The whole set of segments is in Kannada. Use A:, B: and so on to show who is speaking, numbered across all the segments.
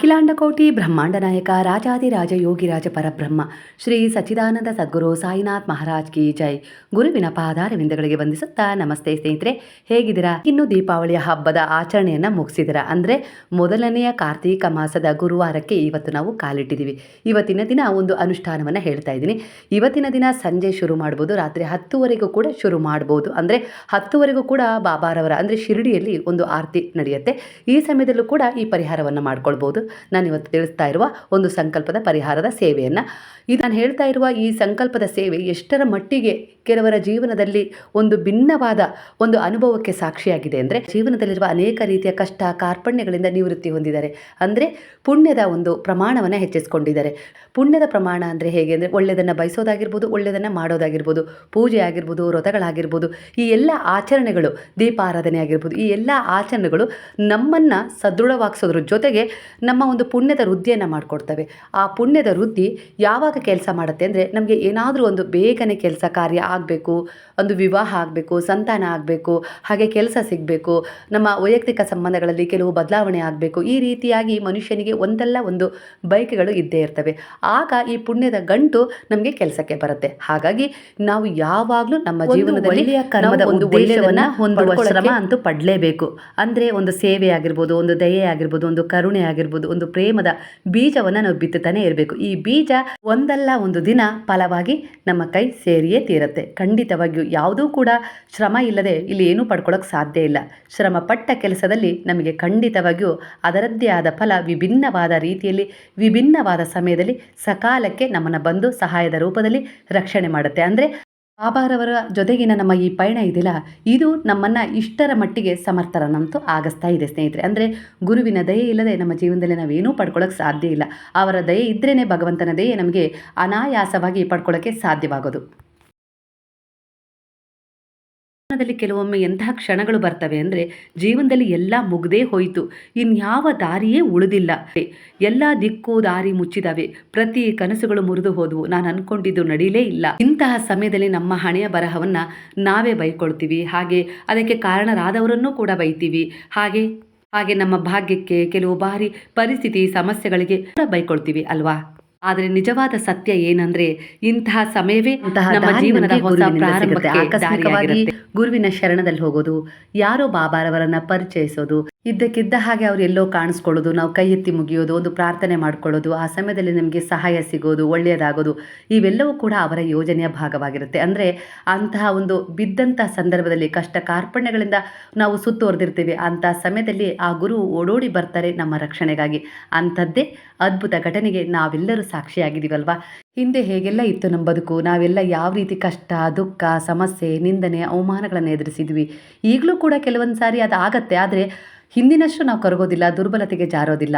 A: ಅಖಿಲಾಂಡಕೋಟಿ ಬ್ರಹ್ಮಾಂಡ ನಾಯಕ ರಾಜಾದಿರಾಜ ಯೋಗಿರಾಜ ಪರಬ್ರಹ್ಮ, ಶ್ರೀ ಸಚ್ಚಿದಾನಂದ ಸದ್ಗುರು ಸಾಯಿನಾಥ್ ಮಹಾರಾಜ್ ಕಿ ಜೈ. ಗುರುವಿನ ಪಾದಾರವಿಂದಗಳಿಗೆ ವಂದಿಸುತ್ತಾ ನಮಸ್ತೆ ಸ್ನೇಹಿತರೆ, ಹೇಗಿದ್ದೀರಾ? ಇನ್ನು ದೀಪಾವಳಿಯ ಹಬ್ಬದ ಆಚರಣೆಯನ್ನು ಮುಗಿಸಿದಿರ? ಅಂದರೆ ಮೊದಲನೆಯ ಕಾರ್ತೀಕ ಮಾಸದ ಗುರುವಾರಕ್ಕೆ ಇವತ್ತು ನಾವು ಕಾಲಿಟ್ಟಿದ್ದೀವಿ. ಇವತ್ತಿನ ದಿನ ಒಂದು ಅನುಷ್ಠಾನವನ್ನು ಹೇಳ್ತಾ ಇದ್ದೀನಿ. ಇವತ್ತಿನ ದಿನ ಸಂಜೆ ಶುರು ಮಾಡ್ಬೋದು, ರಾತ್ರಿ ಹತ್ತುವರೆಗೂ ಕೂಡ ಶುರು ಮಾಡ್ಬೋದು. ಅಂದರೆ ಹತ್ತುವರೆಗೂ ಕೂಡ ಬಾಬಾರವರ, ಅಂದರೆ ಶಿರಡಿಯಲ್ಲಿ ಒಂದು ಆರತಿ ನಡೆಯುತ್ತೆ. ಈ ಸಮಯದಲ್ಲೂ ಕೂಡ ಈ ಪರಿಹಾರವನ್ನು ಮಾಡ್ಕೊಳ್ಬೋದು. ನಾನು ಇವತ್ತು ತಿಳಿಸ್ತಾ ಇರುವ ಒಂದು ಸಂಕಲ್ಪದ ಪರಿಹಾರದ ಸೇವೆಯನ್ನು. ಇದು ನಾನು ಹೇಳ್ತಾ ಇರುವ ಈ ಸಂಕಲ್ಪದ ಸೇವೆ ಎಷ್ಟರ ಮಟ್ಟಿಗೆ ಕೆಲವರ ಜೀವನದಲ್ಲಿ ಒಂದು ಭಿನ್ನವಾದ ಒಂದು ಅನುಭವಕ್ಕೆ ಸಾಕ್ಷಿಯಾಗಿದೆ ಅಂದರೆ ಜೀವನದಲ್ಲಿರುವ ಅನೇಕ ರೀತಿಯ ಕಷ್ಟ, ಕಾರ್ಪಣ್ಯಗಳಿಂದ ನಿವೃತ್ತಿ ಹೊಂದಿದ್ದಾರೆ. ಅಂದರೆ ಪುಣ್ಯದ ಒಂದು ಪ್ರಮಾಣವನ್ನು ಹೆಚ್ಚಿಸ್ಕೊಂಡಿದ್ದಾರೆ. ಪುಣ್ಯದ ಪ್ರಮಾಣ ಅಂದರೆ ಹೇಗೆ ಅಂದರೆ ಒಳ್ಳೆಯದನ್ನು ಬಯಸೋದಾಗಿರ್ಬೋದು, ಒಳ್ಳೆಯದನ್ನು ಮಾಡೋದಾಗಿರ್ಬೋದು, ಪೂಜೆ ಆಗಿರ್ಬೋದು, ವ್ರತಗಳಾಗಿರ್ಬೋದು, ಈ ಎಲ್ಲ ಆಚರಣೆಗಳು, ದೀಪಾರಾಧನೆ ಆಗಿರ್ಬೋದು, ಈ ಎಲ್ಲ ಆಚರಣೆಗಳು ನಮ್ಮನ್ನು ಸದೃಢವಾಗಿಸೋದ್ರ ಜೊತೆಗೆ ನಮ್ಮ ಒಂದು ಪುಣ್ಯದ ವೃದ್ಧಿಯನ್ನು ಮಾಡಿಕೊಡ್ತವೆ. ಆ ಪುಣ್ಯದ ವೃದ್ಧಿ ಯಾವಾಗ ಕೆಲಸ ಮಾಡುತ್ತೆ ಅಂದರೆ ನಮಗೆ ಏನಾದರೂ ಒಂದು ಬೇಗನೆ ಕೆಲಸ ಕಾರ್ಯ ಆಗಬೇಕು ಒಂದು ವಿವಾಹ ಆಗಬೇಕು ಸಂತಾನ ಆಗಬೇಕು ಹಾಗೆ ಕೆಲಸ ಸಿಗಬೇಕು ನಮ್ಮ ವೈಯಕ್ತಿಕ ಸಂಬಂಧಗಳಲ್ಲಿ ಕೆಲವು ಬದಲಾವಣೆ ಆಗಬೇಕು ಈ ರೀತಿಯಾಗಿ ಮನುಷ್ಯನಿಗೆ ಒಂದಲ್ಲ ಒಂದು ಬೈಕ್ಗಳು ಇದ್ದೇ ಇರ್ತವೆ. ಆಗ ಈ ಪುಣ್ಯದ ಗಂಟು ನಮಗೆ ಕೆಲಸಕ್ಕೆ ಬರುತ್ತೆ. ಹಾಗಾಗಿ ನಾವು ಯಾವಾಗಲೂ ನಮ್ಮ ಜೀವನದಲ್ಲಿ
B: ಕರ್ಮದ
A: ಒಂದು
B: ಉದ್ದೇಶವನ್ನ ಹೊಂದುವ ಶ್ರಮ ಅಂತೂ ಪಡಲೇಬೇಕು. ಅಂದರೆ ಒಂದು ಸೇವೆ ಆಗಿರ್ಬೋದು ಒಂದು ದಯೆ ಆಗಿರ್ಬೋದು ಒಂದು ಕರುಣೆ ಆಗಿರ್ಬೋದು ಒಂದು ಪ್ರೇಮದ ಬೀಜವನ್ನು ನಾವು ಬಿತ್ತುತ್ತಾನೆ ಇರಬೇಕು. ಈ ಬೀಜ ಒಂದಲ್ಲ ಒಂದು ದಿನ ಫಲವಾಗಿ ನಮ್ಮ ಕೈ ಸೇರಿಯೇ ತೀರುತ್ತೆ. ಖಂಡಿತವಾಗಿಯೂ ಯಾವುದೂ ಕೂಡ ಶ್ರಮ ಇಲ್ಲದೆ ಇಲ್ಲಿ ಏನೂ ಪಡ್ಕೊಳ್ಳೋಕೆ ಸಾಧ್ಯ ಇಲ್ಲ. ಶ್ರಮ ಪಟ್ಟ ಕೆಲಸದಲ್ಲಿ ನಮಗೆ ಖಂಡಿತವಾಗಿಯೂ ಅದರದ್ದೇ ಆದ ಫಲ ವಿಭಿನ್ನವಾದ ರೀತಿಯಲ್ಲಿ, ವಿಭಿನ್ನವಾದ ಸಮಯದಲ್ಲಿ ಸಕಾಲಕ್ಕೆ ನಮ್ಮನ್ನು ಬಂದು ಸಹಾಯದ ರೂಪದಲ್ಲಿ ರಕ್ಷಣೆ ಮಾಡುತ್ತೆ. ಅಂದರೆ ಬಾಬಾರವರ ಜೊತೆಗಿನ ನಮ್ಮ ಈ ಪಯಣ ಇದೆಯಲ್ಲ ಇದು ನಮ್ಮನ್ನು ಇಷ್ಟರ ಮಟ್ಟಿಗೆ ಸಮರ್ಥರನ್ನಂತೂ ಆಗಿಸ್ತಾ ಇದೆ ಸ್ನೇಹಿತರೆ. ಅಂದರೆ ಗುರುವಿನ ದಯೆ ಇಲ್ಲದೆ ನಮ್ಮ ಜೀವನದಲ್ಲಿ ನಾವೇನೂ ಪಡ್ಕೊಳ್ಳೋಕೆ ಸಾಧ್ಯ ಇಲ್ಲ. ಅವರ ದಯೆ ಇದ್ರೇ ಭಗವಂತನ ದಯೆ ನಮಗೆ ಅನಾಯಾಸವಾಗಿ ಪಡ್ಕೊಳ್ಳೋಕ್ಕೆ ಸಾಧ್ಯವಾಗೋದು. ಜೀವನದಲ್ಲಿ ಕೆಲವೊಮ್ಮೆ ಎಂತಹ ಕ್ಷಣಗಳು ಬರ್ತವೆ ಅಂದ್ರೆ ಜೀವನದಲ್ಲಿ ಎಲ್ಲ ಮುಗ್ದೇ ಹೋಯಿತು. ಇನ್ಯಾವ ದಾರಿಯೇ ಉಳಿದಿಲ್ಲ. ಎಲ್ಲ ದಿಕ್ಕು ದಾರಿ ಮುಚ್ಚಿದವೆ. ಪ್ರತಿ ಕನಸುಗಳು ಮುರಿದು ಹೋದವು. ನಾನು ಅನ್ಕೊಂಡಿದ್ದು ನಡೀಲೇ ಇಲ್ಲ. ಇಂತಹ ಸಮಯದಲ್ಲಿ ನಮ್ಮ ಹಣೆಯ ಬರಹವನ್ನ ನಾವೇ ಬೈಕೊಳ್ತೀವಿ. ಹಾಗೆ ಅದಕ್ಕೆ ಕಾರಣರಾದವರನ್ನೂ ಕೂಡ ಬೈತೀವಿ. ಹಾಗೆ ಹಾಗೆ ನಮ್ಮ ಭಾಗ್ಯಕ್ಕೆ ಕೆಲವು ಬಾರಿ ಪರಿಸ್ಥಿತಿ, ಸಮಸ್ಯೆಗಳಿಗೆ ಕೂಡ ಬೈಕೊಳ್ತೀವಿ ಅಲ್ವಾ? ಆದರೆ ನಿಜವಾದ ಸತ್ಯ ಏನಂದ್ರೆ ಇಂತಹ ಸಮಯವೇ ನಮ್ಮ ಜೀವನದ ಹೊಸ ಪ್ರಾರಂಭಕ್ಕೆ
A: ಆಕಸ್ಮಿಕವಾಗಿ. ಗುರುವಿನ ಶರಣದಲ್ಲಿ ಹೋಗೋದು ಯಾರೋ ಬಾಬಾರವರನ್ನ ಪರಿಚಯಿಸೋದು ಇದ್ದಕ್ಕಿದ್ದ ಹಾಗೆ ಅವ್ರು ಎಲ್ಲೋ ಕಾಣಿಸ್ಕೊಳ್ಳೋದು, ನಾವು ಕೈ ಎತ್ತಿ ಮುಗಿಯೋದು, ಒಂದು ಪ್ರಾರ್ಥನೆ ಮಾಡ್ಕೊಳ್ಳೋದು, ಆ ಸಮಯದಲ್ಲಿ ನಮಗೆ ಸಹಾಯ ಸಿಗೋದು, ಒಳ್ಳೆಯದಾಗೋದು, ಇವೆಲ್ಲವೂ ಕೂಡ ಅವರ ಯೋಜನೆಯ ಭಾಗವಾಗಿರುತ್ತೆ. ಅಂದರೆ ಅಂತಹ ಒಂದು ಬಿದ್ದಂಥ ಸಂದರ್ಭದಲ್ಲಿ ಕಷ್ಟ ಕಾರ್ಪಣ್ಯಗಳಿಂದ ನಾವು ಸುತ್ತುವರೆದಿರ್ತೀವಿ ಅಂಥ ಸಮಯದಲ್ಲಿ ಆ ಗುರು ಓಡೋಡಿ ಬರ್ತಾರೆ ನಮ್ಮ ರಕ್ಷಣೆಗಾಗಿ. ಅಂಥದ್ದೇ ಅದ್ಭುತ ಘಟನೆಗೆ ನಾವೆಲ್ಲರೂ ಸಾಕ್ಷಿಯಾಗಿದ್ದೀವಲ್ವಾ? ಹಿಂದೆ ಹೇಗೆಲ್ಲ ಇತ್ತು ನಮ್ಮ ಬದುಕು? ನಾವೆಲ್ಲ ಯಾವ ರೀತಿ ಕಷ್ಟ, ದುಃಖ, ಸಮಸ್ಯೆ, ನಿಂದನೆ, ಅವಮಾನಗಳನ್ನು ಎದುರಿಸಿದ್ವಿ? ಈಗಲೂ ಕೂಡ ಕೆಲವೊಂದು ಸಾರಿ ಅದು ಆಗತ್ತೆ, ಆದರೆ ಹಿಂದಿನಷ್ಟು ನಾವು ಕರಗೋದಿಲ್ಲ, ದುರ್ಬಲತೆಗೆ ಜಾರೋದಿಲ್ಲ.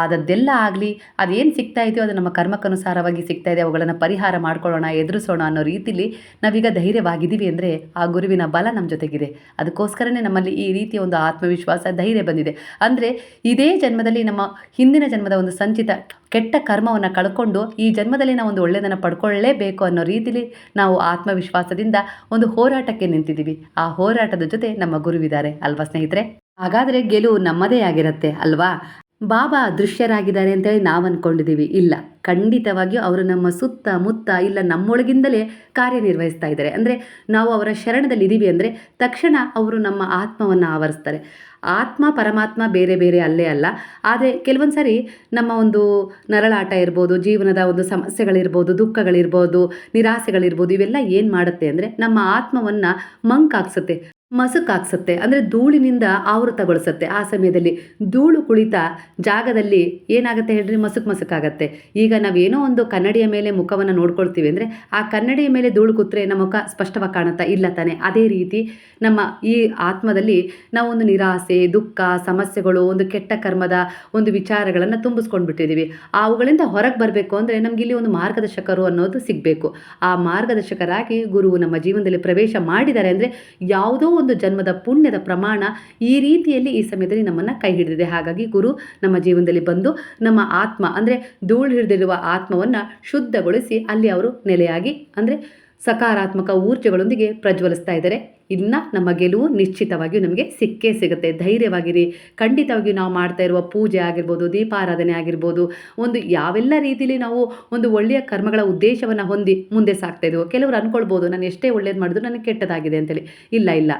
A: ಆದದ್ದೆಲ್ಲ ಆಗಲಿ, ಅದೇನು ಸಿಗ್ತಾ ಇದೆಯೋ ಅದು ನಮ್ಮ ಕರ್ಮಕ್ಕನುಸಾರವಾಗಿ ಸಿಗ್ತಾ ಇದೆ, ಅವುಗಳನ್ನು ಪರಿಹಾರ ಮಾಡ್ಕೊಳ್ಳೋಣ, ಎದುರಿಸೋಣ ಅನ್ನೋ ರೀತಿಲಿ ನಾವೀಗ ಧೈರ್ಯವಾಗಿದ್ದೀವಿ ಅಂದರೆ ಆ ಗುರುವಿನ ಬಲ ನಮ್ಮ ಜೊತೆಗಿದೆ. ಅದಕ್ಕೋಸ್ಕರನೇ ನಮ್ಮಲ್ಲಿ ಈ ರೀತಿಯ ಒಂದು ಆತ್ಮವಿಶ್ವಾಸ ಧೈರ್ಯ ಬಂದಿದೆ. ಅಂದರೆ ಇದೇ ಜನ್ಮದಲ್ಲಿ ನಮ್ಮ ಹಿಂದಿನ ಜನ್ಮದ ಒಂದು ಸಂಚಿತ ಕೆಟ್ಟ ಕರ್ಮವನ್ನು ಕಳ್ಕೊಂಡು ಈ ಜನ್ಮದಲ್ಲಿ ನಾವು ಒಂದು ಒಳ್ಳೆಯದನ್ನು ಪಡ್ಕೊಳ್ಳೇಬೇಕು ಅನ್ನೋ ರೀತಿಲಿ ನಾವು ಆತ್ಮವಿಶ್ವಾಸದಿಂದ ಒಂದು ಹೋರಾಟಕ್ಕೆ ನಿಂತಿದ್ದೀವಿ. ಆ ಹೋರಾಟದ ಜೊತೆ ನಮ್ಮ ಗುರುವಿದ್ದಾರೆ. ಅಲ್ವಾ ಸ್ನೇಹಿತರೆ? ಹಾಗಾದರೆ ಗೆಲುವು ನಮ್ಮದೇ ಆಗಿರುತ್ತೆ ಅಲ್ವಾ? ಬಾಬಾ ಅದೃಶ್ಯರಾಗಿದ್ದಾರೆ ಅಂತೇಳಿ ನಾವು ಅಂದ್ಕೊಂಡಿದ್ದೀವಿ ಇಲ್ಲ, ಖಂಡಿತವಾಗಿಯೂ ಅವರು ನಮ್ಮ ಸುತ್ತ ಮುತ್ತ ಇಲ್ಲ, ನಮ್ಮೊಳಗಿಂದಲೇ ಕಾರ್ಯನಿರ್ವಹಿಸ್ತಾ ಇದ್ದಾರೆ. ಅಂದರೆ ನಾವು ಅವರ ಶರಣದಲ್ಲಿ ಇದ್ದೀವಿ ಅಂದರೆ ತಕ್ಷಣ ಅವರು ನಮ್ಮ ಆತ್ಮವನ್ನು ಆವರಿಸ್ತಾರೆ. ಆತ್ಮ, ಪರಮಾತ್ಮ ಬೇರೆ ಬೇರೆ ಅಲ್ಲೇ ಅಲ್ಲ. ಆದರೆ ಕೆಲವೊಂದು ಸಾರಿ ನಮ್ಮ ಒಂದು ನರಳಾಟ ಇರ್ಬೋದು, ಜೀವನದ ಒಂದು ಸಮಸ್ಯೆಗಳಿರ್ಬೋದು, ದುಃಖಗಳಿರ್ಬೋದು, ನಿರಾಸೆಗಳಿರ್ಬೋದು, ಇವೆಲ್ಲ ಏನು ಮಾಡುತ್ತೆ ಅಂದರೆ ನಮ್ಮ ಆತ್ಮವನ್ನು ಮಂಕಾಗ್ಸುತ್ತೆ. ಮಸುಕಾಗ್ಸುತ್ತೆ. ಅಂದರೆ ಧೂಳಿನಿಂದ ಆವೃತಗೊಳಿಸುತ್ತೆ. ಆ ಸಮಯದಲ್ಲಿ ಧೂಳು ಕುಳಿತ ಜಾಗದಲ್ಲಿ ಏನಾಗುತ್ತೆ ಹೇಳ್ರಿ? ಮಸುಕು ಮಸುಕಾಗತ್ತೆ. ಈಗ ನಾವೇನೋ ಒಂದು ಕನ್ನಡಿಯ ಮೇಲೆ ಮುಖವನ್ನು ನೋಡ್ಕೊಳ್ತೀವಿ ಅಂದರೆ ಆ ಕನ್ನಡಿಯ ಮೇಲೆ ಧೂಳು ಕೂತ್ರೆ ನಮ್ಮ ಮುಖ ಸ್ಪಷ್ಟವಾಗಿ ಕಾಣುತ್ತಾ ಇಲ್ಲ ತಾನೆ. ಅದೇ ರೀತಿ ನಮ್ಮ ಈ ಆತ್ಮದಲ್ಲಿ ನಾವು ಒಂದು ನಿರಾಸೆ, ದುಃಖ, ಸಮಸ್ಯೆಗಳು, ಒಂದು ಕೆಟ್ಟ ಕರ್ಮದ ಒಂದು ವಿಚಾರಗಳನ್ನು ತುಂಬಿಸ್ಕೊಂಡು ಬಿಟ್ಟಿದ್ದೀವಿ ಅವುಗಳಿಂದ ಹೊರಗೆ ಬರಬೇಕು ಅಂದರೆ ನಮಗೆ ಇಲ್ಲಿ ಒಂದು ಮಾರ್ಗದರ್ಶಕರು ಅನ್ನೋದು ಸಿಗಬೇಕು. ಆ ಮಾರ್ಗದರ್ಶಕರಾಗಿ ಗುರುವು ನಮ್ಮ ಜೀವನದಲ್ಲಿ ಪ್ರವೇಶ ಮಾಡಿದ್ದಾರೆ ಅಂದರೆ ಯಾವುದೋ ಒಂದು ಜನ್ಮದ ಪುಣ್ಯದ ಪ್ರಮಾಣ ಈ ರೀತಿಯಲ್ಲಿ ಈ ಸಮಯದಲ್ಲಿ ನಮ್ಮನ್ನು ಕೈ ಹಿಡಿದಿದೆ. ಹಾಗಾಗಿ ಗುರು, ನಮ್ಮ ಜೀವನದಲ್ಲಿ ಬಂದು ನಮ್ಮ ಆತ್ಮ, ಅಂದರೆ ಧೂಳು ಹಿಡಿದಿರುವ ಆತ್ಮವನ್ನು ಶುದ್ಧಗೊಳಿಸಿ ಅಲ್ಲಿ ಅವರು ನೆಲೆಯಾಗಿ, ಅಂದರೆ ಸಕಾರಾತ್ಮಕ ಊರ್ಜೆಗಳೊಂದಿಗೆ ಪ್ರಜ್ವಲಿಸ್ತಾ ಇದ್ದಾರೆ. ಇನ್ನು ನಮ್ಮ ಗೆಲುವು ನಿಶ್ಚಿತವಾಗಿಯೂ ನಮಗೆ ಸಿಕ್ಕೇ ಸಿಗುತ್ತೆ. ಧೈರ್ಯವಾಗಿರಿ. ಖಂಡಿತವಾಗಿಯೂ ನಾವು ಮಾಡ್ತಾ ಇರುವ ಪೂಜೆ ಆಗಿರ್ಬೋದು, ದೀಪಾರಾಧನೆ ಆಗಿರ್ಬೋದು, ಒಂದು ಯಾವೆಲ್ಲ ರೀತಿಯಲ್ಲಿ ನಾವು ಒಂದು ಒಳ್ಳೆಯ ಕರ್ಮಗಳ ಉದ್ದೇಶವನ್ನು ಹೊಂದಿ ಮುಂದೆ ಸಾಗ್ತಾ ಕೆಲವರು ಅಂದ್ಕೊಳ್ಬೋದು ನಾನು ಎಷ್ಟೇ ಒಳ್ಳೇದು ಮಾಡಿದ್ರು ನನಗೆ ಕೆಟ್ಟದಾಗಿದೆ ಅಂತೇಳಿ. ಇಲ್ಲ ಇಲ್ಲ.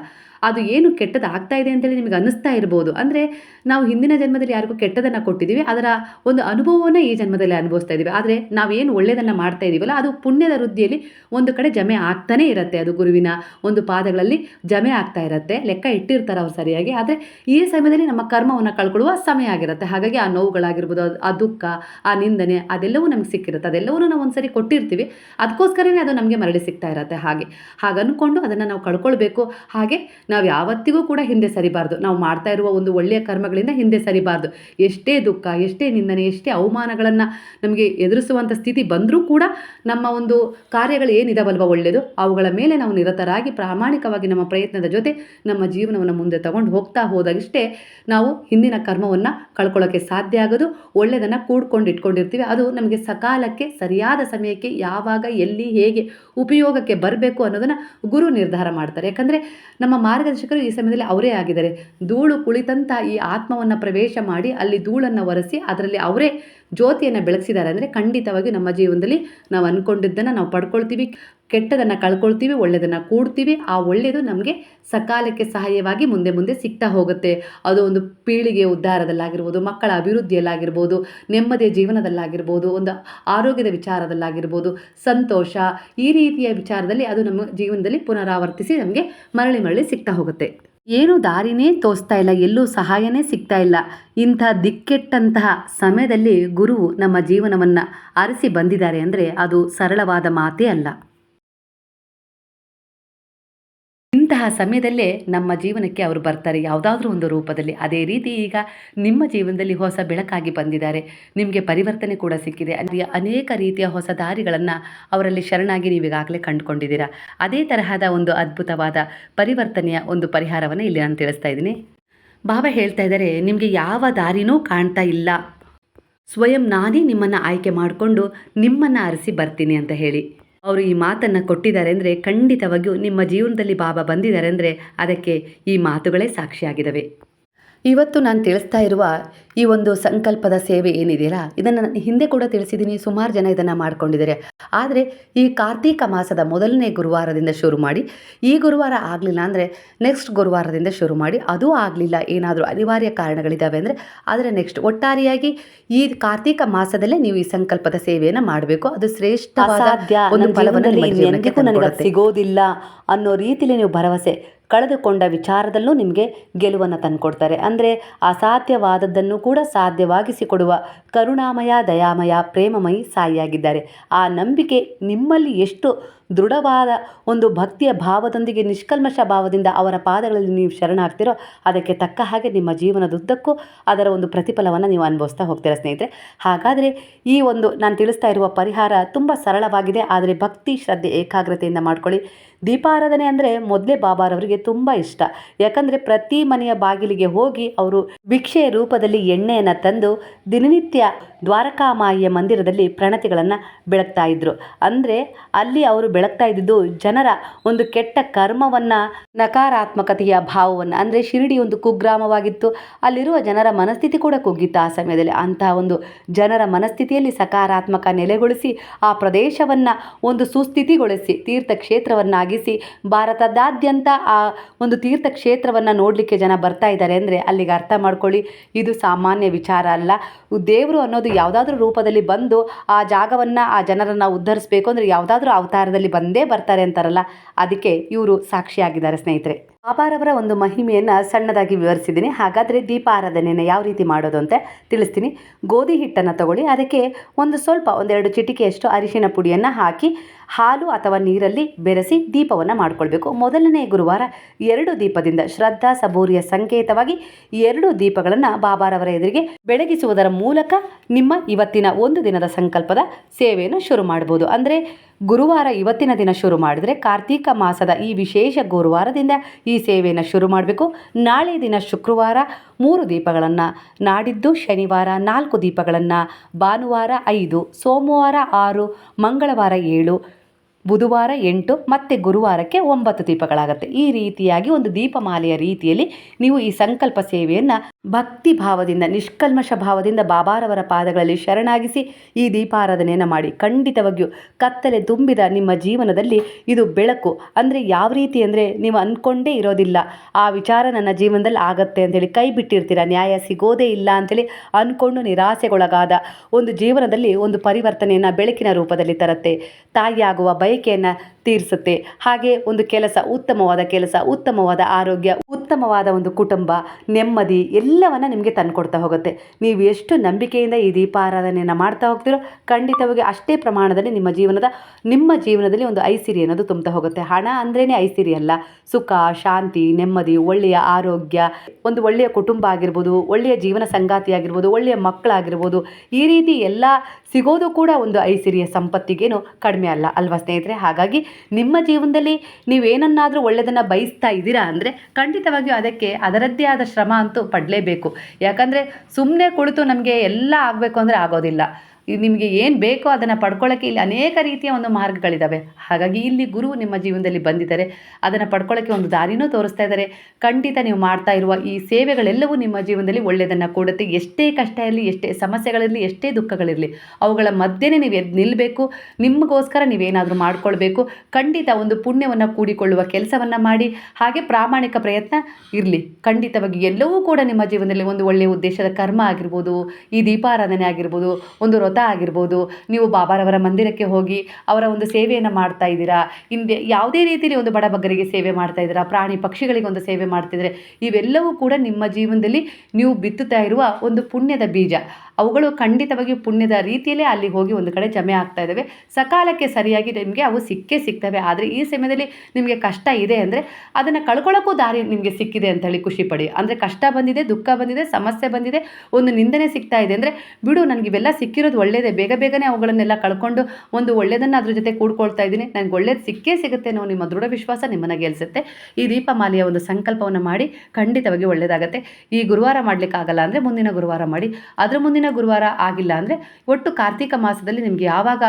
A: ಅದು ಏನು ಕೆಟ್ಟದ್ದು ಆಗ್ತಾ ಇದೆ ಅಂತೇಳಿ ನಿಮಗೆ ಅನ್ನಿಸ್ತಾ ಇರ್ಬೋದು. ಅಂದರೆ ನಾವು ಹಿಂದಿನ ಜನ್ಮದಲ್ಲಿ ಯಾರಿಗೂ ಕೆಟ್ಟದನ್ನು ಕೊಟ್ಟಿದ್ದೀವಿ ಅದರ ಒಂದು ಅನುಭವವನ್ನು ಈ ಜನ್ಮದಲ್ಲಿ ಅನುಭವಿಸ್ತಾ ಇದ್ದೀವಿ ಆದರೆ ನಾವೇನು ಒಳ್ಳೆಯದನ್ನು ಮಾಡ್ತಾ ಇದ್ದೀವಲ್ಲ ಅದು ಪುಣ್ಯದ ವೃದ್ಧಿಯಲ್ಲಿ ಒಂದು ಕಡೆ ಜಮೆ ಆಗ್ತಾನೇ ಇರುತ್ತೆ. ಅದು ಗುರುವಿನ ಒಂದು ಪಾದಗಳಲ್ಲಿ ಜಮೆ ಆಗ್ತಾ ಇರುತ್ತೆ. ಲೆಕ್ಕ ಇಟ್ಟಿರ್ತಾರೆ ಅವ್ರು ಸರಿಯಾಗಿ. ಆದರೆ ಈ ಸಮಯದಲ್ಲಿ ನಮ್ಮ ಕರ್ಮವನ್ನು ಕಳ್ಕೊಳ್ಳುವ ಸಮಯ ಆಗಿರುತ್ತೆ. ಹಾಗಾಗಿ ಆ ನೋವುಗಳಾಗಿರ್ಬೋದು, ಆ ದುಃಖ, ಆ ನಿಂದನೆ, ಅದೆಲ್ಲವೂ ನಮ್ಗೆ ಸಿಕ್ಕಿರುತ್ತೆ. ಅದೆಲ್ಲವೂ ನಾವು ಒಂದ್ಸರಿ ಕೊಟ್ಟಿರ್ತೀವಿ. ಅದಕ್ಕೋಸ್ಕರನೇ ಅದು ನಮಗೆ ಮರಳಿ ಸಿಗ್ತಾ ಇರುತ್ತೆ ಹಾಗೆ. ಹಾಗೆ ಅಂದ್ಕೊಂಡು ಅದನ್ನು ನಾವು ಕಳ್ಕೊಳ್ಬೇಕು. ಹಾಗೆ ನಾವು ಯಾವತ್ತಿಗೂ ಕೂಡ ಹಿಂದೆ ಸರಿಬಾರ್ದು. ನಾವು ಮಾಡ್ತಾ ಇರುವ ಒಂದು ಒಳ್ಳೆಯ ಕರ್ಮಗಳಿಂದ ಹಿಂದೆ ಸರಿಬಾರ್ದು. ಎಷ್ಟೇ ದುಃಖ, ಎಷ್ಟೇ ನಿಂದನೆ, ಎಷ್ಟೇ ಅವಮಾನಗಳನ್ನು ನಮಗೆ ಎದುರಿಸುವಂಥ ಸ್ಥಿತಿ ಬಂದರೂ ಕೂಡ ನಮ್ಮ ಒಂದು ಕಾರ್ಯಗಳು ಏನಿದಾವಲ್ವ ಒಳ್ಳೆಯದು ಅವುಗಳ ಮೇಲೆ ನಾವು ನಿರತರಾಗಿ ಪ್ರಾಮಾಣಿಕವಾಗಿ ನಮ್ಮ ಪ್ರಯತ್ನದ ಜೊತೆ ನಮ್ಮ ಜೀವನವನ್ನು ಮುಂದೆ ತಗೊಂಡು ಹೋಗ್ತಾ ಹೋದಾಗಿಷ್ಟೇ ನಾವು ಹಿಂದಿನ ಕರ್ಮವನ್ನು ಕಳ್ಕೊಳ್ಳೋಕ್ಕೆ ಸಾಧ್ಯ ಆಗೋದು ಒಳ್ಳೆಯದನ್ನು ಕೂಡ್ಕೊಂಡು ಇಟ್ಕೊಂಡಿರ್ತೀವಿ. ಅದು ನಮಗೆ ಸಕಾಲಕ್ಕೆ, ಸರಿಯಾದ ಸಮಯಕ್ಕೆ, ಯಾವಾಗ, ಎಲ್ಲಿ, ಹೇಗೆ ಉಪಯೋಗಕ್ಕೆ ಬರಬೇಕು ಅನ್ನೋದನ್ನು ಗುರು ನಿರ್ಧಾರ ಮಾಡ್ತಾರೆ. ಯಾಕಂದರೆ ನಮ್ಮ ಮಾರ್ಗದರ್ಶಕರು ಈ ಸಮಯದಲ್ಲಿ ಅವರೇ ಆಗಿದ್ದಾರೆ. ಧೂಳು ಕುಳಿತಂತ ಈ ಆತ್ಮವನ್ನು ಪ್ರವೇಶ ಮಾಡಿ ಅಲ್ಲಿ ಧೂಳನ್ನು ಒರೆಸಿ ಅದರಲ್ಲಿ ಅವರೇ ಜ್ಯೋತಿಯನ್ನು ಬೆಳೆಸಿದ್ದಾರೆ ಅಂದರೆ ಖಂಡಿತವಾಗಿ ನಮ್ಮ ಜೀವನದಲ್ಲಿ ನಾವು ಅಂದ್ಕೊಂಡಿದ್ದನ್ನು ನಾವು ಪಡ್ಕೊಳ್ತೀವಿ. ಕೆಟ್ಟದನ್ನು ಕಳ್ಕೊಳ್ತೀವಿ ಒಳ್ಳೆಯದನ್ನು ಕೂಡ್ತೀವಿ, ಆ ಒಳ್ಳೆಯದು ನಮಗೆ ಸಕಾಲಕ್ಕೆ ಸಹಾಯವಾಗಿ ಮುಂದೆ ಮುಂದೆ ಸಿಗ್ತಾ ಹೋಗುತ್ತೆ. ಅದು ಒಂದು ಪೀಳಿಗೆ ಉದ್ಧಾರದಲ್ಲಾಗಿರ್ಬೋದು, ಮಕ್ಕಳ ಅಭಿವೃದ್ಧಿಯಲ್ಲಾಗಿರ್ಬೋದು, ನೆಮ್ಮದಿಯ ಜೀವನದಲ್ಲಾಗಿರ್ಬೋದು, ಒಂದು ಆರೋಗ್ಯದ ವಿಚಾರದಲ್ಲಾಗಿರ್ಬೋದು, ಸಂತೋಷ, ಈ ರೀತಿಯ ವಿಚಾರದಲ್ಲಿ ಅದು ನಮ್ಮ ಜೀವನದಲ್ಲಿ ಪುನರಾವರ್ತಿಸಿ ನಮಗೆ ಮರಳಿ ಮರಳಿ ಸಿಗ್ತಾ ಹೋಗುತ್ತೆ. ಏನು ದಾರಿನೇ ತೋಸ್ತಾ ಇಲ್ಲ, ಎಲ್ಲೂ ಸಹಾಯನೇ ಸಿಗ್ತಾ ಇಲ್ಲ. ಇಂಥ ದಿಕ್ಕೆಟ್ಟಂತಹ ಸಮಯದಲ್ಲಿ ಗುರುವು ನಮ್ಮ ಜೀವನವನ್ನು ಅರಸಿ ಬಂದಿದ್ದಾರೆ ಅಂದರೆ ಅದು ಸರಳವಾದ ಮಾತೇ ಅಲ್ಲ. ಇಂತಹ ಸಮಯದಲ್ಲೇ ನಮ್ಮ ಜೀವನಕ್ಕೆ ಅವರು ಬರ್ತಾರೆ. ಯಾವುದಾದ್ರೂ ಒಂದು ರೂಪದಲ್ಲಿ. ಅದೇ ರೀತಿ ಈಗ ನಿಮ್ಮ ಜೀವನದಲ್ಲಿ ಹೊಸ ಬೆಳಕಾಗಿ ಬಂದಿದ್ದಾರೆ. ನಿಮಗೆ ಪರಿವರ್ತನೆ ಕೂಡ ಸಿಕ್ಕಿದೆ. ಅನೇಕ ರೀತಿಯ ಹೊಸ ದಾರಿಗಳನ್ನು ಅವರಲ್ಲಿ ಶರಣಾಗಿ ನೀವು ಈಗಾಗಲೇ ಕಂಡುಕೊಂಡಿದ್ದೀರಾ. ಅದೇ ತರಹದ ಒಂದು ಅದ್ಭುತವಾದ ಪರಿವರ್ತನೆಯ ಒಂದು ಪರಿಹಾರವನ್ನು ಇಲ್ಲಿ ನಾನು ತಿಳಿಸ್ತಾ ಇದ್ದೀನಿ. ಬಾಬಾ ಹೇಳ್ತಾ ಇದ್ದಾರೆ, ನಿಮಗೆ ಯಾವ ದಾರಿನೂ ಕಾಣ್ತಾ ಇಲ್ಲ. ಸ್ವಯಂ ನಾನೇ ನಿಮ್ಮನ್ನು ಆಯ್ಕೆ ಮಾಡಿಕೊಂಡು ನಿಮ್ಮನ್ನು ಅರಸಿ ಬರ್ತೀನಿ ಅಂತ ಹೇಳಿ. ಅವರು ಈ ಮಾತನ್ನು ಕೊಟ್ಟಿದ್ದಾರೆ ಅಂದರೆ ಖಂಡಿತವಾಗಿಯೂ ನಿಮ್ಮ ಜೀವನದಲ್ಲಿ ಬಾಬಾ ಬಂದಿದ್ದಾರೆ ಅಂದರೆ ಅದಕ್ಕೆ ಈ ಮಾತುಗಳೇ ಸಾಕ್ಷಿಯಾಗಿದ್ದಾವೆ. ಇವತ್ತು ನಾನು ತಿಳಿಸ್ತಾ ಇರುವ ಈ ಒಂದು ಸಂಕಲ್ಪದ ಸೇವೆ ಏನಿದೆಯಲ್ಲ ಇದನ್ನು ನಾನು ಹಿಂದೆ ಕೂಡ ತಿಳಿಸಿದ್ದೀನಿ ಸುಮಾರು ಜನ ಇದನ್ನು ಮಾಡ್ಕೊಂಡಿದ್ದಾರೆ. ಆದರೆ ಈ ಕಾರ್ತೀಕ ಮಾಸದ ಮೊದಲನೇ ಗುರುವಾರದಿಂದ ಶುರು ಮಾಡಿ ಈ ಗುರುವಾರ ಆಗಲಿಲ್ಲ ಅಂದರೆ ನೆಕ್ಸ್ಟ್ ಗುರುವಾರದಿಂದ ಶುರು ಮಾಡಿ ಅದೂ ಆಗಲಿಲ್ಲ. ಏನಾದರೂ ಅನಿವಾರ್ಯ ಕಾರಣಗಳಿದ್ದಾವೆ ಅಂದರೆ ಆದರೆ ನೆಕ್ಸ್ಟ್ ಒಟ್ಟಾರೆಯಾಗಿ ಈ ಕಾರ್ತೀಕ ಮಾಸದಲ್ಲೇ ನೀವು ಈ ಸಂಕಲ್ಪದ ಸೇವೆಯನ್ನು ಮಾಡಬೇಕು. ಅದು ಶ್ರೇಷ್ಠವಾದ ಒಂದು ಫಲವನ್ನು.
B: ಸಿಗೋದಿಲ್ಲ ಅನ್ನೋ ರೀತಿಯಲ್ಲಿ ನೀವು ಭರವಸೆ ಕಳೆದುಕೊಂಡ ವಿಚಾರದಲ್ಲೂ ನಿಮಗೆ ಗೆಲುವನ್ನು ತಂದುಕೊಡ್ತಾರೆ. ಅಂದರೆ ಅಸಾಧ್ಯವಾದದ್ದನ್ನು ಕೂಡ ಸಾಧ್ಯವಾಗಿಸಿಕೊಡುವ ಕರುಣಾಮಯ, ದಯಾಮಯ, ಪ್ರೇಮಮಯಿ ಸಾಯಿಯಾಗಿದ್ದಾರೆ. ಆ ನಂಬಿಕೆ ನಿಮ್ಮಲ್ಲಿ ಎಷ್ಟು ದೃಢವಾದ ಒಂದು ಭಕ್ತಿಯ ಭಾವದೊಂದಿಗೆ, ನಿಷ್ಕಲ್ಮಶ ಭಾವದಿಂದ ಅವರ ಪಾದಗಳಲ್ಲಿ ನೀವು ಶರಣಾಗ್ತಿರೋ, ಅದಕ್ಕೆ ತಕ್ಕ ಹಾಗೆ ನಿಮ್ಮ ಜೀವನದುದ್ದಕ್ಕೂ ಅದರ ಒಂದು ಪ್ರತಿಫಲವನ್ನು ನೀವು ಅನುಭವಿಸ್ತಾ ಹೋಗ್ತೀರ ಸ್ನೇಹಿತರೆ. ಹಾಗಾದರೆ ಈ ಒಂದು ನಾನು ತಿಳಿಸ್ತಾ ಇರುವ ಪರಿಹಾರ ತುಂಬ ಸರಳವಾಗಿದೆ. ಆದರೆ ಭಕ್ತಿ, ಶ್ರದ್ಧೆ, ಏಕಾಗ್ರತೆಯಿಂದ ಮಾಡ್ಕೊಳ್ಳಿ. ದೀಪಾರಾಧನೆ ಅಂದರೆ ಮೊದಲೇ ಬಾಬಾರವರಿಗೆ ತುಂಬ ಇಷ್ಟ. ಯಾಕಂದರೆ ಪ್ರತಿ ಮನೆಯ ಬಾಗಿಲಿಗೆ ಹೋಗಿ ಅವರು ಭಿಕ್ಷೆಯ ರೂಪದಲ್ಲಿ ಎಣ್ಣೆಯನ್ನು ತಂದು ದಿನನಿತ್ಯ ದ್ವಾರಕಾಮಾಯಿಯ ಮಂದಿರದಲ್ಲಿ ಪ್ರಣತಿಗಳನ್ನು ಬೆಳಗ್ತಾ ಇದ್ದರು ಅಂದರೆ ಅಲ್ಲಿ ಅವರು ಬೆಳಗ್ತಾ ಇದ್ದಿದ್ದು ಜನರ ಒಂದು ಕೆಟ್ಟ ಕರ್ಮವನ್ನು ನಕಾರಾತ್ಮಕತೆಯ ಭಾವವನ್ನು. ಅಂದರೆ ಶಿರಡಿ ಒಂದು ಕುಗ್ರಾಮವಾಗಿತ್ತು. ಅಲ್ಲಿರುವ ಜನರ ಮನಸ್ಥಿತಿ ಕೂಡ ಕುಗ್ಗಿತ್ತು ಆ ಸಮಯದಲ್ಲಿ. ಅಂತಹ ಒಂದು ಜನರ ಮನಸ್ಥಿತಿಯಲ್ಲಿ ಸಕಾರಾತ್ಮಕ ನೆಲೆಗೊಳಿಸಿ, ಆ ಪ್ರದೇಶವನ್ನು ಒಂದು ಸುಸ್ಥಿತಿಗೊಳಿಸಿ, ತೀರ್ಥಕ್ಷೇತ್ರವನ್ನಾಗಿಸಿ, ಭಾರತದಾದ್ಯಂತ ಆ ಒಂದು ತೀರ್ಥಕ್ಷೇತ್ರವನ್ನು ನೋಡಲಿಕ್ಕೆ ಜನ ಬರ್ತಾ ಇದ್ದಾರೆ ಅಂದರೆ ಅಲ್ಲಿಗೆ ಅರ್ಥ ಮಾಡ್ಕೊಳ್ಳಿ, ಇದು ಸಾಮಾನ್ಯ ವಿಚಾರ ಅಲ್ಲ. ದೇವರು ಅನ್ನೋದು ಯಾವುದಾದ್ರೂ ರೂಪದಲ್ಲಿ ಬಂದು ಆ ಜಾಗವನ್ನು ಆ ಜನರನ್ನು ಉದ್ಧರಿಸಬೇಕು ಅಂದರೆ ಯಾವುದಾದ್ರೂ ಅವತಾರದಲ್ಲಿ ಬಂದೇ ಬರ್ತಾರೆ ಅಂತಾರಲ್ಲ ಅದಕ್ಕೆ ಇವರು ಸಾಕ್ಷಿಯಾಗಿದ್ದಾರೆ ಸ್ನೇಹಿತರೆ. ಬಾಬಾರವರ ಒಂದು ಮಹಿಮೆಯನ್ನು ಸಣ್ಣದಾಗಿ ವಿವರಿಸಿದ್ದೀನಿ. ಹಾಗಾದರೆ ದೀಪ ಆರಾಧನೆಯನ್ನು ಯಾವ ರೀತಿ ಮಾಡೋದು ಅಂತ ತಿಳಿಸ್ತೀನಿ. ಗೋಧಿ ಹಿಟ್ಟನ್ನು ತಗೊಳ್ಳಿ. ಅದಕ್ಕೆ ಒಂದು ಸ್ವಲ್ಪ, ಒಂದೆರಡು ಚಿಟಿಕೆಯಷ್ಟು ಅರಿಶಿನ ಪುಡಿಯನ್ನು ಹಾಕಿ, ಹಾಲು ಅಥವಾ ನೀರಲ್ಲಿ ಬೆರೆಸಿ ದೀಪವನ್ನು ಮಾಡಿಕೊಳ್ಬೇಕು. ಮೊದಲನೇ ಗುರುವಾರ ಎರಡು ದೀಪದಿಂದ ಶ್ರದ್ಧಾ ಸಬೂರಿಯ ಸಂಕೇತವಾಗಿ ಎರಡು ದೀಪಗಳನ್ನು ಬಾಬಾರವರ ಎದುರಿಗೆ ಬೆಳಗಿಸುವುದರ ಮೂಲಕ ನಿಮ್ಮ ಇವತ್ತಿನ ಒಂದು ದಿನದ ಸಂಕಲ್ಪದ ಸೇವೆಯನ್ನು ಶುರು ಮಾಡ್ಬೋದು. ಅಂದರೆ ಗುರುವಾರ ಇವತ್ತಿನ ದಿನ ಶುರು ಮಾಡಿದರೆ ಕಾರ್ತೀಕ ಮಾಸದ ಈ ವಿಶೇಷ ಗುರುವಾರದಿಂದ ಈ ಸೇವೆಯನ್ನು ಶುರು ಮಾಡಬೇಕು. ನಾಳೆ ದಿನ ಶುಕ್ರವಾರ ಮೂರು ದೀಪಗಳನ್ನು ನಾಡಿದ್ದು ಶನಿವಾರ ನಾಲ್ಕು ದೀಪಗಳನ್ನು, ಭಾನುವಾರ ಐದು, ಸೋಮವಾರ ಆರು, ಮಂಗಳವಾರ ಏಳು
A: ಬುಧವಾರ ಎಂಟು ಮತ್ತು ಗುರುವಾರಕ್ಕೆ ಒಂಬತ್ತು ದೀಪಗಳಾಗುತ್ತೆ. ಈ ರೀತಿಯಾಗಿ ಒಂದು ದೀಪಮಾಲೆಯ ರೀತಿಯಲ್ಲಿ ನೀವು ಈ ಸಂಕಲ್ಪ ಸೇವೆಯನ್ನು ಭಕ್ತಿ ಭಾವದಿಂದ, ನಿಷ್ಕಲ್ಮಶ ಭಾವದಿಂದ ಬಾಬಾರವರ ಪಾದಗಳಲ್ಲಿ ಶರಣಾಗಿಸಿ ಈ ದೀಪಾರಾಧನೆಯನ್ನು ಮಾಡಿ. ಖಂಡಿತವಾಗಿಯೂ ಕತ್ತಲೆ ತುಂಬಿದ ನಿಮ್ಮ ಜೀವನದಲ್ಲಿ ಇದು ಬೆಳಕು. ಅಂದರೆ ಯಾವ ರೀತಿ ಅಂದರೆ ನೀವು ಅಂದ್ಕೊಂಡೇ ಇರೋದಿಲ್ಲ. ಆ ವಿಚಾರ ನನ್ನ ಜೀವನದಲ್ಲಿ ಆಗತ್ತೆ ಅಂತೇಳಿ ಕೈ ಬಿಟ್ಟಿರ್ತೀರ. ನ್ಯಾಯ ಸಿಗೋದೇ ಇಲ್ಲ ಅಂತೇಳಿ ಅಂದ್ಕೊಂಡು ನಿರಾಸೆಗೊಳಗಾದ ಒಂದು ಜೀವನದಲ್ಲಿ ಒಂದು ಪರಿವರ್ತನೆಯನ್ನು ಬೆಳಕಿನ ರೂಪದಲ್ಲಿ ತರುತ್ತೆ. ತಾಯಿಯಾಗುವ ಬಯಕೆಯನ್ನು ತೀರಿಸುತ್ತೆ. ಹಾಗೆ ಒಂದು ಕೆಲಸ, ಉತ್ತಮವಾದ ಕೆಲಸ, ಉತ್ತಮವಾದ ಆರೋಗ್ಯ, ಉತ್ತಮವಾದ ಒಂದು ಕುಟುಂಬ, ನೆಮ್ಮದಿ ಎಲ್ಲವನ್ನು ನಿಮಗೆ ತಂದುಕೊಡ್ತಾ ಹೋಗುತ್ತೆ. ನೀವು ಎಷ್ಟು ನಂಬಿಕೆಯಿಂದ ಈ ದೀಪಾರಾಧನೆಯನ್ನು ಮಾಡ್ತಾ ಹೋಗ್ತೀರೋ ಖಂಡಿತವಾಗಿ ಅಷ್ಟೇ ಪ್ರಮಾಣದಲ್ಲಿ ನಿಮ್ಮ ಜೀವನದ, ನಿಮ್ಮ ಜೀವನದಲ್ಲಿ ಒಂದು ಐಸಿರಿ ಅನ್ನೋದು ತುಂಬ್ತಾ ಹೋಗುತ್ತೆ. ಹಣ ಅಂದ್ರೇ ಐಸಿರಿ ಅಲ್ಲ. ಸುಖ, ಶಾಂತಿ, ನೆಮ್ಮದಿ, ಒಳ್ಳೆಯ ಆರೋಗ್ಯ, ಒಂದು ಒಳ್ಳೆಯ ಕುಟುಂಬ ಆಗಿರ್ಬೋದು, ಒಳ್ಳೆಯ ಜೀವನ ಸಂಗಾತಿ ಆಗಿರ್ಬೋದು, ಒಳ್ಳೆಯ ಮಕ್ಕಳಾಗಿರ್ಬೋದು, ಈ ರೀತಿ ಎಲ್ಲ ಸಿಗೋದು ಕೂಡ ಒಂದು ಐಸಿರಿಯ ಸಂಪತ್ತಿಗೇನು ಕಡಿಮೆ ಅಲ್ಲ ಅಲ್ವಾ ಸ್ನೇಹಿತರೆ? ಹಾಗಾಗಿ ನಿಮ್ಮ ಜೀವನದಲ್ಲಿ ನೀವೇನನ್ನಾದರೂ ಒಳ್ಳೆಯದನ್ನು ಬಯಸ್ತಾ ಇದ್ದೀರಾ ಅಂದರೆ ಖಂಡಿತವಾಗಿಯೂ ಅದಕ್ಕೆ ಅದರದ್ದೇ ಆದ ಶ್ರಮ ಅಂತೂ ಪಡಲೇಬೇಕು. ಯಾಕಂದರೆ ಸುಮ್ಮನೆ ಕುಳಿತು ನಮಗೆ ಎಲ್ಲ ಆಗಬೇಕು ಅಂದರೆ ಆಗೋದಿಲ್ಲ. ನಿಮಗೆ ಏನು ಬೇಕೋ ಅದನ್ನು ಪಡ್ಕೊಳ್ಳೋಕ್ಕೆ ಇಲ್ಲಿ ಅನೇಕ ರೀತಿಯ ಒಂದು ಮಾರ್ಗಗಳಿದ್ದಾವೆ ಹಾಗಾಗಿ ಇಲ್ಲಿ ಗುರು ನಿಮ್ಮ ಜೀವನದಲ್ಲಿ ಬಂದಿದ್ದಾರೆ. ಅದನ್ನು ಪಡ್ಕೊಳ್ಳೋಕ್ಕೆ ಒಂದು ದಾರಿನೂ ತೋರಿಸ್ತಾ ಇದ್ದಾರೆ. ಖಂಡಿತ ನೀವು ಮಾಡ್ತಾ ಇರುವ ಈ ಸೇವೆಗಳೆಲ್ಲವೂ ನಿಮ್ಮ ಜೀವನದಲ್ಲಿ ಒಳ್ಳೆಯದನ್ನು ಕೊಡುತ್ತೆ. ಎಷ್ಟೇ ಕಷ್ಟ ಇರಲಿ, ಎಷ್ಟೇ ಸಮಸ್ಯೆಗಳಿರಲಿ, ಎಷ್ಟೇ ದುಃಖಗಳಿರಲಿ, ಅವುಗಳ ಮಧ್ಯೆ ನೀವು ಎದ್ದು ನಿಲ್ಲಬೇಕು ನಿಮಗೋಸ್ಕರ ನೀವೇನಾದರೂ ಮಾಡ್ಕೊಳ್ಬೇಕು. ಖಂಡಿತ ಒಂದು ಪುಣ್ಯವನ್ನು ಕೂಡಿಕೊಳ್ಳುವ ಕೆಲಸವನ್ನು ಮಾಡಿ. ಹಾಗೆ ಪ್ರಾಮಾಣಿಕ ಪ್ರಯತ್ನ ಇರಲಿ. ಖಂಡಿತವಾಗಿ ಎಲ್ಲವೂ ಕೂಡ ನಿಮ್ಮ ಜೀವನದಲ್ಲಿ ಒಂದು ಒಳ್ಳೆಯ ಉದ್ದೇಶದ ಕರ್ಮ ಆಗಿರ್ಬೋದು, ಈ ದೀಪಾರಾಧನೆ ಆಗಿರ್ಬೋದು, ಒಂದು ವ್ರತ ಆಗಿರ್ಬೋದು. ನೀವು ಬಾಬಾರವರ ಮಂದಿರಕ್ಕೆ ಹೋಗಿ ಅವರ ಒಂದು ಸೇವೆಯನ್ನು ಮಾಡ್ತಾ ಇದ್ದೀರಾ? ಹಿಂದೆ ಯಾವುದೇ ರೀತಿಯಲ್ಲಿ ಒಂದು ಬಡಬಗ್ಗರಿಗೆ ಸೇವೆ ಮಾಡ್ತಾ ಇದ್ದೀರಾ? ಪ್ರಾಣಿ ಪಕ್ಷಿಗಳಿಗೆ ಒಂದು ಸೇವೆ ಮಾಡ್ತಿದ್ರೆ ಇವೆಲ್ಲವೂ ಕೂಡ ನಿಮ್ಮ ಜೀವನದಲ್ಲಿ ನೀವು ಬಿತ್ತುತ್ತಾ ಇರುವ ಒಂದು ಪುಣ್ಯದ ಬೀಜ. ಅವುಗಳು ಖಂಡಿತವಾಗಿ ಪುಣ್ಯದ ರೀತಿಯಲ್ಲೇ ಅಲ್ಲಿ ಹೋಗಿ ಒಂದು ಕಡೆ ಜಮೆ ಆಗ್ತಾ ಇದ್ದಾವೆ. ಸಕಾಲಕ್ಕೆ ಸರಿಯಾಗಿ ನಿಮಗೆ ಅವು ಸಿಕ್ಕೇ ಸಿಗ್ತವೆ. ಆದರೆ ಈ ಸಮಯದಲ್ಲಿ ನಿಮಗೆ ಕಷ್ಟ ಇದೆ ಅಂದರೆ ಅದನ್ನು ಕಳ್ಕೊಳ್ಳೋಕ್ಕೂ ದಾರಿ ನಿಮಗೆ ಸಿಕ್ಕಿದೆ ಅಂತ ಹೇಳಿ ಖುಷಿ ಪಡಿ. ಅಂದರೆ ಕಷ್ಟ ಬಂದಿದೆ, ದುಃಖ ಬಂದಿದೆ, ಸಮಸ್ಯೆ ಬಂದಿದೆ, ಒಂದು ನಿಂದನೆ ಸಿಗ್ತಾ ಇದೆ ಅಂದರೆ ಬಿಡು ನನಗೆ ಇವೆಲ್ಲ ಸಿಕ್ಕಿರೋದು ಒಳ್ಳೆಯದೇ ಬೇಗ ಬೇಗನೆ ಅವುಗಳನ್ನೆಲ್ಲ ಕಳ್ಕೊಂಡು ಒಂದು ಒಳ್ಳೆಯದನ್ನು ಅದ್ರ ಜೊತೆ ಕೂಡ್ಕೊಳ್ತಾ ಇದ್ದೀನಿ. ನನಗೆ ಒಳ್ಳೇದು ಸಿಕ್ಕೇ ಸಿಗುತ್ತೆ ಅನ್ನೋ ನಿಮ್ಮ ದೃಢ ವಿಶ್ವಾಸ ನಿಮ್ಮನ್ನು ಗೆಲ್ಲಿಸುತ್ತೆ ಈ ದೀಪಮಾಲೆಯ ಒಂದು ಸಂಕಲ್ಪವನ್ನು ಮಾಡಿ ಖಂಡಿತವಾಗಿ ಒಳ್ಳೆಯದಾಗತ್ತೆ ಈ ಗುರುವಾರ ಮಾಡಲಿಕ್ಕಾಗಲ್ಲ ಅಂದರೆ ಮುಂದಿನ ಗುರುವಾರ ಮಾಡಿ. ಅದರ ಮುಂದಿನ ಗುರುವಾರ ಆಗಿಲ್ಲ ಅಂದರೆ ಒಟ್ಟು ಕಾರ್ತಿಕ ಮಾಸದಲ್ಲಿ ನಿಮಗೆ ಯಾವಾಗ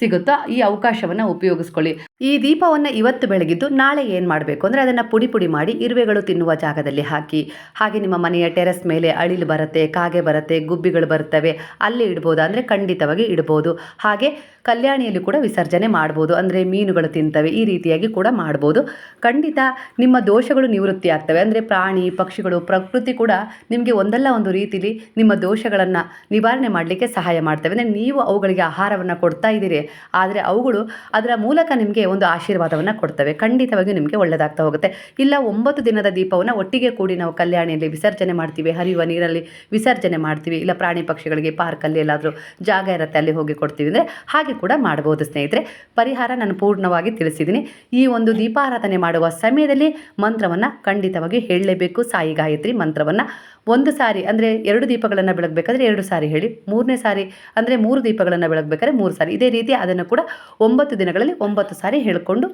A: ಸಿಗುತ್ತೋ ಈ ಅವಕಾಶವನ್ನು ಉಪಯೋಗಿಸ್ಕೊಳ್ಳಿ. ಈ ದೀಪವನ್ನು ಇವತ್ತು ಬೆಳಗಿದ್ದು ನಾಳೆ ಏನು ಮಾಡಬೇಕು ಅಂದರೆ ಅದನ್ನು ಪುಡಿ ಪುಡಿ ಮಾಡಿ ಇರುವೆಗಳು ತಿನ್ನುವ ಜಾಗದಲ್ಲಿ ಹಾಕಿ. ಹಾಗೆ ನಿಮ್ಮ ಮನೆಯ ಟೆರೆಸ್ ಮೇಲೆ ಅಳಿಲು ಬರುತ್ತೆ, ಕಾಗೆ ಬರುತ್ತೆ, ಗುಬ್ಬಿಗಳು ಬರುತ್ತವೆ, ಅಲ್ಲಿ ಇಡ್ಬೋದು ಅಂದರೆ ಖಂಡಿತವಾಗಿ ಇಡ್ಬೋದು. ಹಾಗೆ ಕಲ್ಯಾಣಿಯಲ್ಲಿ ಕೂಡ ವಿಸರ್ಜನೆ ಮಾಡ್ಬೋದು. ಅಂದರೆ ಮೀನುಗಳು ತಿಂತವೆ, ಈ ರೀತಿಯಾಗಿ ಕೂಡ ಮಾಡ್ಬೋದು. ಖಂಡಿತ ನಿಮ್ಮ ದೋಷಗಳು ನಿವೃತ್ತಿ ಆಗ್ತವೆ. ಅಂದರೆ ಪ್ರಾಣಿ, ಪಕ್ಷಿಗಳು, ಪ್ರಕೃತಿ ಕೂಡ ನಿಮಗೆ ಒಂದಲ್ಲ ಒಂದು ರೀತಿಲಿ ನಿಮ್ಮ ದೋಷಗಳನ್ನು ನಿವಾರಣೆ ಮಾಡಲಿಕ್ಕೆ ಸಹಾಯ ಮಾಡ್ತವೆ. ಅಂದರೆ ನೀವು ಅವುಗಳಿಗೆ ಆಹಾರವನ್ನು ಕೊಡ್ತಾ ಇದ್ದೀರಿ, ಆದರೆ ಅವುಗಳು ಅದರ ಮೂಲಕ ನಿಮಗೆ ಒಂದು ಆಶೀರ್ವಾದವನ್ನು ಕೊಡ್ತವೆ. ಖಂಡಿತವಾಗಿಯೂ ನಿಮಗೆ ಒಳ್ಳೆಯದಾಗ್ತಾ ಹೋಗುತ್ತೆ. ಇಲ್ಲ, ಒಂಬತ್ತು ದಿನದ ದೀಪವನ್ನು ಒಟ್ಟಿಗೆ ಕೂಡಿ ನಾವು ಕಲ್ಯಾಣಿಯಲ್ಲಿ ವಿಸರ್ಜನೆ ಮಾಡ್ತೀವಿ. ಹರಿಯುವ ನೀರಲ್ಲಿ ವಿಸರ್ಜನೆ ಮಾಡ್ತೀವಿ. ಇಲ್ಲ, ಪ್ರಾಣಿ ಪಕ್ಷಿಗಳಿಗೆ ಪಾರ್ಕಲ್ಲಿ ಎಲ್ಲಾದರೂ ಜಾಗ ಇರುತ್ತೆ, ಅಲ್ಲಿ ಹೋಗಿ ಕೊಡ್ತೀವಿ. ಅಂದರೆ ಹಾಗೆ ಕೂಡ ಮಾಡ್ಬೋದು ಸ್ನೇಹಿತರೆ. ಪರಿಹಾರ ನಾನು ಪೂರ್ಣವಾಗಿ ತಿಳಿಸಿದ್ದೀನಿ. ಈ ಒಂದು ದೀಪಾರಾಧನೆ ಮಾಡುವ ಸಮಯದಲ್ಲಿ ಮಂತ್ರವನ್ನು ಖಂಡಿತವಾಗಿ ಹೇಳಲೇಬೇಕು. ಸಾಯಿ ಗಾಯತ್ರಿ ಮಂತ್ರವನ್ನು. ಒಂದು ಸಾರಿ ಅಂದರೆ ಎರಡು ದೀಪಗಳನ್ನು ಬೆಳಗಬೇಕಾದ್ರೆ ಎರಡು ಸಾರಿ ಹೇಳಿ. ಮೂರನೇ ಸಾರಿ ಅಂದರೆ ಮೂರು ದೀಪಗಳನ್ನು ಬೆಳಗಬೇಕಾದ್ರೆ ಮೂರು ಸಾರಿ. ಇದೇ ರೀತಿ ಅದನ್ನು ಕೂಡ ಒಂಬತ್ತು ದಿನಗಳಲ್ಲಿ ಒಂಬತ್ತು ಸಾರಿ ಹೇಳಿಕೊಂಡು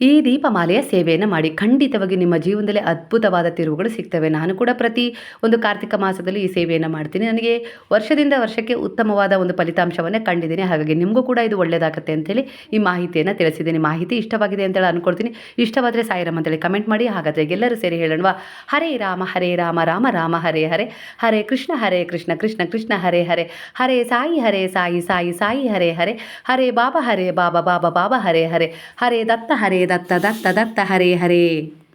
A: ಈ ದೀಪಮಾಲೆಯ ಸೇವೆಯನ್ನು ಮಾಡಿ ಖಂಡಿತವಾಗಿ ನಿಮ್ಮ ಜೀವನದಲ್ಲಿ ಅದ್ಭುತವಾದ ತಿರುವುಗಳು ಸಿಗ್ತವೆ. ನಾನು ಕೂಡ ಪ್ರತಿ ಒಂದು ಕಾರ್ತಿಕ ಮಾಸದಲ್ಲಿ ಈ ಸೇವೆಯನ್ನು ಮಾಡ್ತೀನಿ. ನನಗೆ ವರ್ಷದಿಂದ ವರ್ಷಕ್ಕೆ ಉತ್ತಮವಾದ ಒಂದು ಫಲಿತಾಂಶವನ್ನೇ ಕಂಡಿದ್ದೀನಿ. ಹಾಗಾಗಿ ನಿಮಗೂ ಕೂಡ ಇದು ಒಳ್ಳೆಯದಾಗುತ್ತೆ ಅಂತೇಳಿ ಈ ಮಾಹಿತಿಯನ್ನು ತಿಳಿಸಿದ್ದೀನಿ. ಮಾಹಿತಿ ಇಷ್ಟವಾಗಿದೆ ಅಂತೇಳಿ ಅಂದ್ಕೊಳ್ತೀನಿ ಇಷ್ಟವಾದರೆ ಸಾಯಿರಾಮ್ ಅಂತೇಳಿ ಕಮೆಂಟ್ ಮಾಡಿ. ಹಾಗಾದರೆ ಎಲ್ಲರೂ ಸೇರಿ ಹೇಳೋಣವಾ? ಹರೇ ರಾಮ ಹರೇ ರಾಮ ರಾಮ ರಾಮ, ಹರೇ ಹರೇ. ಹರೇ ಕೃಷ್ಣ ಹರೇ ಕೃಷ್ಣ ಕೃಷ್ಣ ಕೃಷ್ಣ, ಹರೇ ಹರೇ. ಹರೇ ಸಾಯಿ ಹರೇ ಸಾಯಿ ಸಾಯಿ ಸಾಯಿ, ಹರೇ ಹರೇ. ಹರೇ ಬಾಬಾ ಹರೇ ಬಾಬಾ ಬಾಬಾ ಬಾಬಾ, ಹರೇ ಹರೇ. ಹರೇ ದತ್ತ, ಹರೇ だっただっただったハレーハレー。